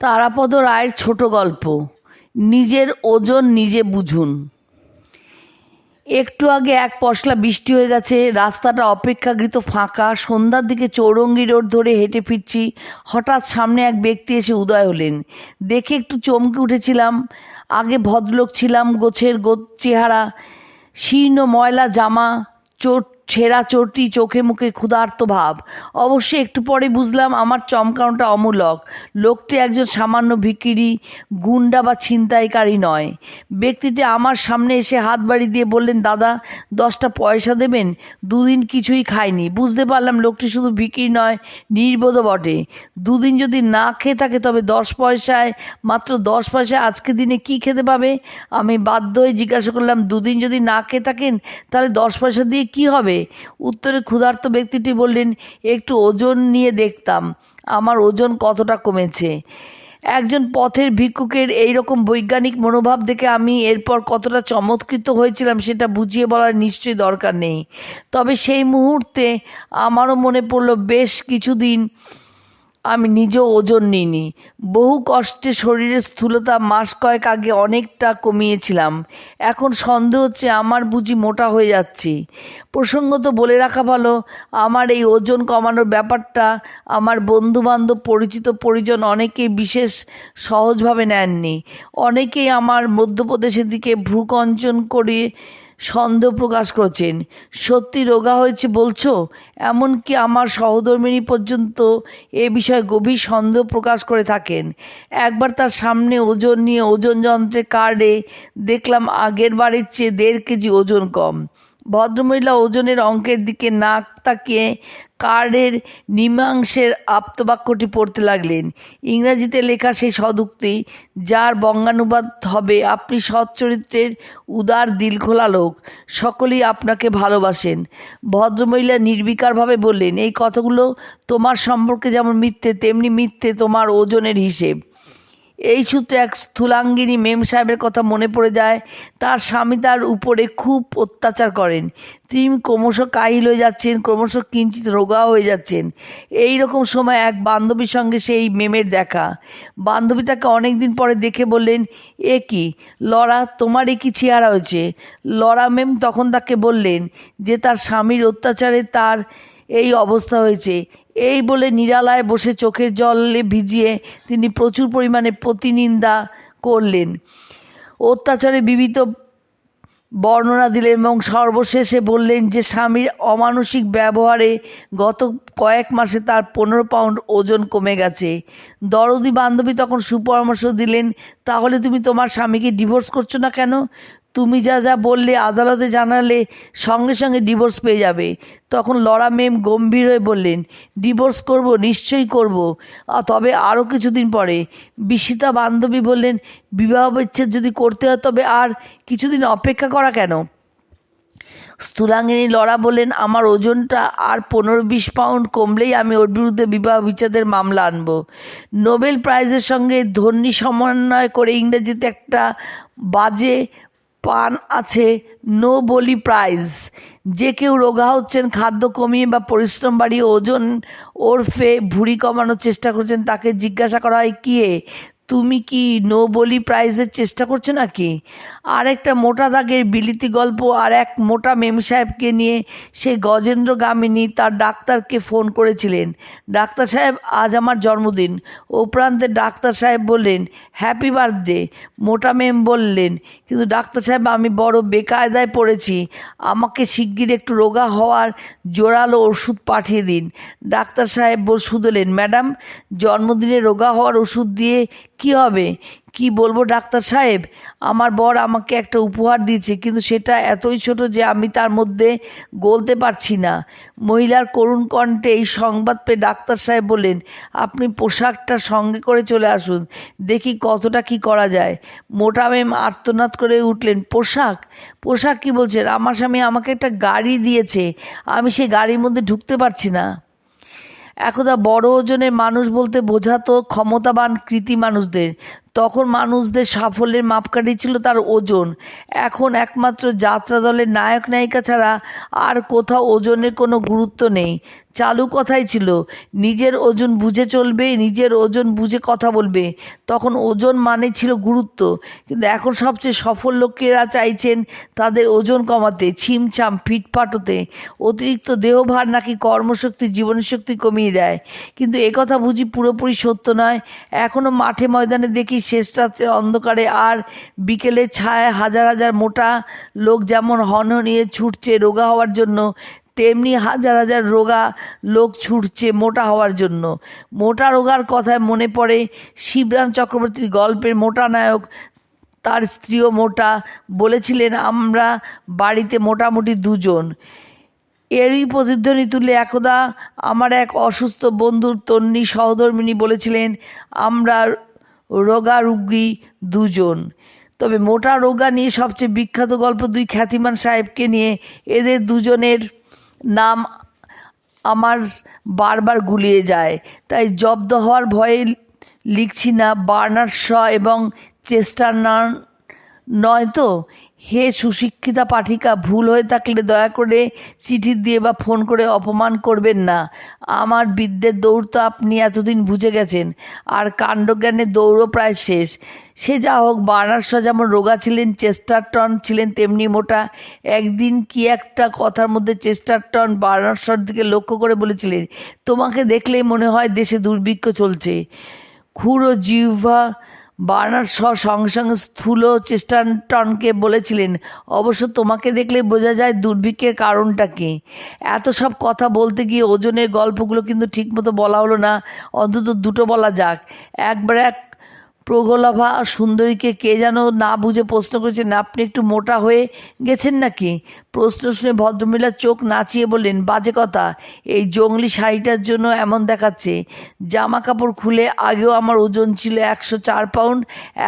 তারাপদ রায়ের ছোট গল্প। নিজের ওজন নিজে বুঝুন। একটু আগে এক পশলা বৃষ্টি হয়ে গেছে, রাস্তাটা অপেক্ষাকৃত ফাঁকা। সন্ধ্যার দিকে চৌরঙ্গি রোড ধরে হেঁটে ফিরছি। হঠাৎ সামনে এক ব্যক্তি এসে উদয় হলেন। দেখে একটু চমকে উঠেছিলাম। আগে ভদ্রলোক ছিলাম, গোছের গো চেহারা, শীর্ণ ময়লা জামা, চোট ছেঁড়া চটি, চোখে মুখে ক্ষুধার্ত ভাব। অবশ্যই একটু পরে বুঝলাম আমার চমকানোটা অমূলক। লোকটি একজন সামান্য ভিকিরি, গুন্ডা বা ছিনতাইকারী নয়। ব্যক্তিটি আমার সামনে এসে হাত বাড়ি দিয়ে বললেন, দাদা, দশটা পয়সা দেবেন? দুদিন কিছুই খায়নি বুঝতে পারলাম লোকটি শুধু ভিকির নয়, নির্বোধ বটে। দুদিন যদি না খেয়ে থাকে, তবে দশ পয়সায়, মাত্র দশ পয়সায় আজকে দিনে কি খেতে পাবে? আমি বাধ্য হয়ে জিজ্ঞাসা করলাম, দুদিন যদি না খেয়ে থাকেন, তাহলে দশ পয়সা দিয়ে কি হবে? উত্তরে ক্ষুধার্ত ব্যক্তিটি বললেন, একটু ওজন নিয়ে দেখতাম। আমার ওজন কতটা কমেছে? একজন পথের ভিক্ষুকের এই রকম বৈজ্ঞানিক মনোভাব দেখে আমি এরপর কতটা চমৎকৃত হয়েছিলাম সেটা বুঝিয়ে বলার নিশ্চয়ই দরকার নেই। তবে সেই মুহূর্তে আমারও মনে পড়ল, বেশ কিছুদিন আমি নিজেও ওজন নিইনি। বহু কষ্টে শরীরের স্থূলতা মাস কয়েক আগে অনেকটা কমিয়েছিলাম। এখন সন্দেহ হচ্ছে আমার বুঝি মোটা হয়ে যাচ্ছি। প্রসঙ্গত বলে রাখা ভালো, আমার এই ওজন কমানোর ব্যাপারটা আমার বন্ধুবান্ধব, পরিচিত পরিজন অনেকেই বিশেষ সহজভাবে নেননি। অনেকেই আমার মধ্যপ্রদেশের দিকে ভ্রুকঞ্চন করে সন্দেহ প্রকাশ করছেন। সত্যি রোগা হয়েছে বলছো? এমনকি আমার সহধর্মিনী পর্যন্ত এ বিষয়ে গভীর সন্দেহ প্রকাশ করে থাকেন। একবার তার সামনে ওজন নিয়ে ওজন যন্ত্রে কার্ডে দেখলাম আগের বারের চেয়ে দেড় কেজি ওজন কম। ভদ্রমহিলা ওজনের অঙ্কের দিকে নাক তাকিয়ে কার্ডের নিমাংসের আপ্তবাক্যটি পড়তে লাগলেন। ইংরাজিতে লেখা সেই সদুক্তি, যার বঙ্গানুবাদ হবে, আপনি সৎ চরিত্রের উদার দিলখোলা লোক, সকলেই আপনাকে ভালোবাসেন। ভদ্রমহিলা নির্বিকারভাবে বললেন, এই কথাগুলো তোমার সম্পর্কে যেমন মিথ্যে, তেমনি মিথ্যে তোমার ওজনের হিসেব। এই সূত্রে এক স্থূলাঙ্গিনী মেম সাহেবের কথা মনে পড়ে যায়। তার স্বামী তার উপরে খুব অত্যাচার করেন। তিনি ক্রমশ কাহিল হয়ে যাচ্ছেন, ক্রমশ কিঞ্চিত রোগা হয়ে যাচ্ছেন। এই রকম সময় এক বান্ধবীর সঙ্গে সেই মেমের দেখা। বান্ধবী তাকে অনেক দিন পরে দেখে বললেন, এ কি? লড়া তোমার এ কি চেহারা হয়েছে? লড়া মেম তখন তাকে বললেন যে, তার স্বামীর অত্যাচারে তার এই অবস্থা হয়েছে। এই বলে নিরালায় বসে চোখের জলে ভিজিয়ে তিনি প্রচুর পরিমাণে প্রতিনিন্দা করলেন। অত্যাচারে বিবিধ বর্ণনা দিলেন এবং সর্বশেষে বললেন যে, স্বামীর অমানসিক ব্যবহারে গত কয়েক মাসে তার পনেরো পাউন্ড ওজন কমে গেছে। দরদি বান্ধবী তখন সুপরামর্শ দিলেন, তাহলে তুমি তোমার স্বামীকে ডিভোর্স করছ না কেন? তুমি যা যা বললে, আদালতে জানালে, সঙ্গে সঙ্গে ডিভোর্স পেয়ে যাবে। তখন লড়া মেম গম্ভীর হয়ে বললেন ডিভোর্স করব, নিশ্চয়ই করব। তবে আরও কিছুদিন পরে বিস্মিতা বান্ধবী বললেন, বিবাহ বিচ্ছেদ যদি করতে হয়, তবে আর কিছুদিন অপেক্ষা করা কেন? স্থূলাঙ্গিনী লড়া বললেন, আমার ওজনটা আর পনেরো বিশ পাউন্ড কমলেই আমি ওর বিরুদ্ধে বিবাহ বিচ্ছেদের মামলা আনব। নোবেল প্রাইজের সঙ্গে ধর্নী সমন্বয় করে ইংরেজিতে একটা বাজে পান আছে নো বলি প্রাইজ যে কেউ রোগা হচ্ছেন খাদ্য কমিয়ে বা পরিশ্রম বাড়িয়ে ওজন ওরফে ভুঁড়ি কমানোর চেষ্টা করছেন তাকে জিজ্ঞাসা করা হয় কি এ, তুমি কি নো বলি প্রাইজের চেষ্টা করছ নাকি? আর একটা মোটা দাগের বিলিতি গল্প আর এক মোটা মেম সাহেবকে নিয়ে সেই গজেন্দ্র গামিনী তার ডাক্তারকে ফোন করেছিলেন। ডাক্তার সাহেব, আজ আমার জন্মদিন। ও প্রান্তে ডাক্তার সাহেব বললেন হ্যাপি বার্থডে মোটা মেম বললেন, কিন্তু ডাক্তার সাহেব, আমি বড় বেকায়দায় পড়েছি। আমাকে শিগগির একটু রোগা হওয়ার জোরালো ওষুধ পাঠিয়ে দিন। ডাক্তার সাহেব শুধলেন ম্যাডাম, জন্মদিনে রোগা হওয়ার ওষুধ দিয়ে কি হবে? কি বলব ডাক্তার সাহেব? আমার বর আমাকে একটা উপহার দিয়েছে, কিন্তু সেটা এতই ছোট যে আমি তার মধ্যে গলতে পারছি না। মহিলার করুণ কণ্ঠে এই সংবাদ পেয়ে ডাক্তার সাহেব বললেন, আপনি পোশাকটা সঙ্গে করে চলে আসুন, দেখি কতটা কি করা যায়। মোটা মেম আর্তনাদ করে উঠলেন, পোশাক? পোশাক কি বলছেন? আমার স্বামী আমাকে একটা গাড়ি দিয়েছে, আমি সেই গাড়ির মধ্যে ঢুকতে পারছি না। একদা বড় ওজনের মানুষ বলতে বোঝাতো ক্ষমতাবান কৃতি মানুষদের। তখন মানুষদের সাফল্যের মাপকাঠি ছিল তার ওজন। এখন একমাত্র যাত্রা দলের নায়ক নায়িকা ছাড়া আর কোথাও ওজনের কোনো গুরুত্ব নেই। চালু কথাই ছিল, নিজের ওজন বুঝে চলবে, নিজের ওজন বুঝে কথা বলবে। তখন ওজন মানে ছিল গুরুত্ব। কিন্তু এখন সবচেয়ে সফল লোকেরা চাইছেন তাদের ওজন কমাতে, ছিমছাম ফিটফাট হতে অতিরিক্ত দেহভার নাকি কর্মশক্তি, জীবনশক্তি কমিয়ে দেয়। কিন্তু একথা বুঝি পুরোপুরি সত্য নয়। এখনও মাঠে ময়দানে দেখি শেষ রাত্রে অন্ধকারে আর বিকেলে ছায় হাজার হাজার মোটা লোক যেমন হনহনিয়ে ছুটছে রোগা হওয়ার জন্য, তেমনি হাজার হাজার রোগা লোক ছুটছে মোটা হওয়ার জন্য। মোটা রোগার কথায় মনে পড়ে শিবরাম চক্রবর্তীর গল্পের মোটা নায়ক। তার স্ত্রীও মোটা। বলেছিলেন, আমরা বাড়িতে মোটামুটি দুজন। এরই প্রতিধ্বনি তুলে একদা আমার এক অসুস্থ বন্ধুর তন্নি সহধর্মিনী বলেছিলেন, আমরা রোগা রুগী দুজন। তবে মোটা রোগা নিয়ে সবচেয়ে বিখ্যাত গল্প দুই খ্যাতিমান সাহেবকে নিয়ে এদের দুজনের নাম আমার বারবার গুলিয়ে যায়। তাই জব্দ হওয়ার ভয়ে লিখছি না বার্নার শ এবং চেস্টার নয় তো? হে সুশিক্ষিতা পাঠিকা, ভুল হয়ে থাকলে দয়া করে চিঠি দিয়ে বা ফোন করে অপমান করবেন না। আমার বিদ্যের দৌড় তো আপনি এতদিন বুঝে গেছেন। আর কাণ্ডজ্ঞানের দৌড়ও প্রায় শেষ। সে যা হোক বার্নার্স যেমন রোগা ছিলেন চেস্টারটন ছিলেন, তেমনি মোটা। একদিন কি একটা কথার মধ্যে চেস্টারটন বার্নার্সর দিকে লক্ষ্য করে বলেছিলেন, তোমাকে দেখলেই মনে হয় দেশে দুর্ভিক্ষ চলছে। ক্ষুরো জিহ্বা বার্নার শ সঙ্গে সঙ্গে স্থূল চেষ্টানটনকে বলেছিলেন, অবশ্য তোমাকে দেখলে বোঝা যায় দুর্ভিক্ষের কারণটা কী। এত সব কথা বলতে গিয়ে ওজনের গল্পগুলো কিন্তু ঠিকমতো বলা হলো না, অন্তত দুটো বলা যাক। একবার এক প্রগলভা সুন্দরীকে কে যেন না বুঝে প্রশ্ন করেছেন, আপনি একটু মোটা হয়ে গেছেন নাকি? প্রশ্ন শুনে ভদ্রমহিলা চোখ নাচিয়ে বললেন, বাজে কথা, এই জঙ্গলি শাড়িটার জন্য এমন দেখাচ্ছে। জামা কাপড় খুলে আগেও আমার ওজন ছিল একশো চার পাউন্ড,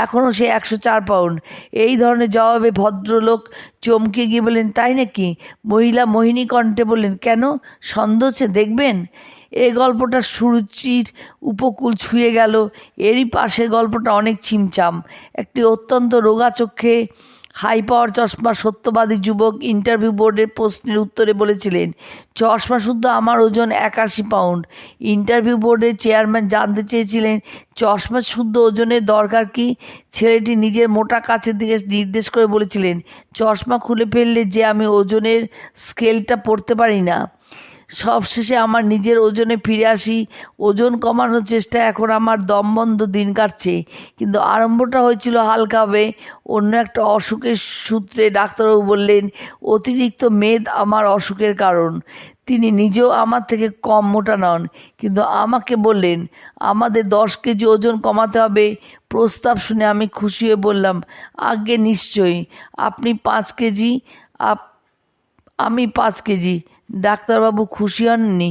এখনও সে একশো চার পাউন্ড। এই ধরনের জবাবে ভদ্রলোক চমকে গিয়ে বললেন, তাই নাকি? মহিলা মোহিনী কণ্ঠে বললেন, কেন? সন্দেহ দেখবেন? এই গল্পটা সুরুচির উপকূল ছুঁয়ে গেল। এরই পাশের গল্পটা অনেক ছিমছাম। একটি অত্যন্ত রোগা চোখে হাই পাওয়ার চশমা সত্যবাদী যুবক ইন্টারভিউ বোর্ডের প্রশ্নের উত্তরে বলেছিলেন, চশমা শুদ্ধ আমার ওজন একাশি পাউন্ড। ইন্টারভিউ বোর্ডের চেয়ারম্যান জানতে চেয়েছিলেন, চশমা শুদ্ধ ওজনের দরকার কি? ছেলেটি নিজের মোটা কাছের দিকে নির্দেশ করে বলেছিলেন, চশমা খুলে ফেললে যে আমি ওজনের স্কেলটা পড়তে পারি না। সবশেষে আমার নিজের ওজনে ফিরে আসি। ওজন কমানোর চেষ্টা এখন আমার দমবন্ধ দিন কাটছে। কিন্তু আরম্ভটা হয়েছিল হালকাভাবে। অন্য একটা অসুখের সূত্রে ডাক্তারবাবু বললেন, অতিরিক্ত মেদ আমার অসুখের কারণ। তিনি নিজেও আমার থেকে কম মোটা নন, কিন্তু আমাকে বললেন, আমাদের দশ কেজি ওজন কমাতে হবে। প্রস্তাব শুনে আমি খুশি হয়ে বললাম আগে নিশ্চয়ই। আপনি পাঁচ কেজি, আপ আমি পাঁচ কেজি। ডাক্তারবাবু খুশি হননি।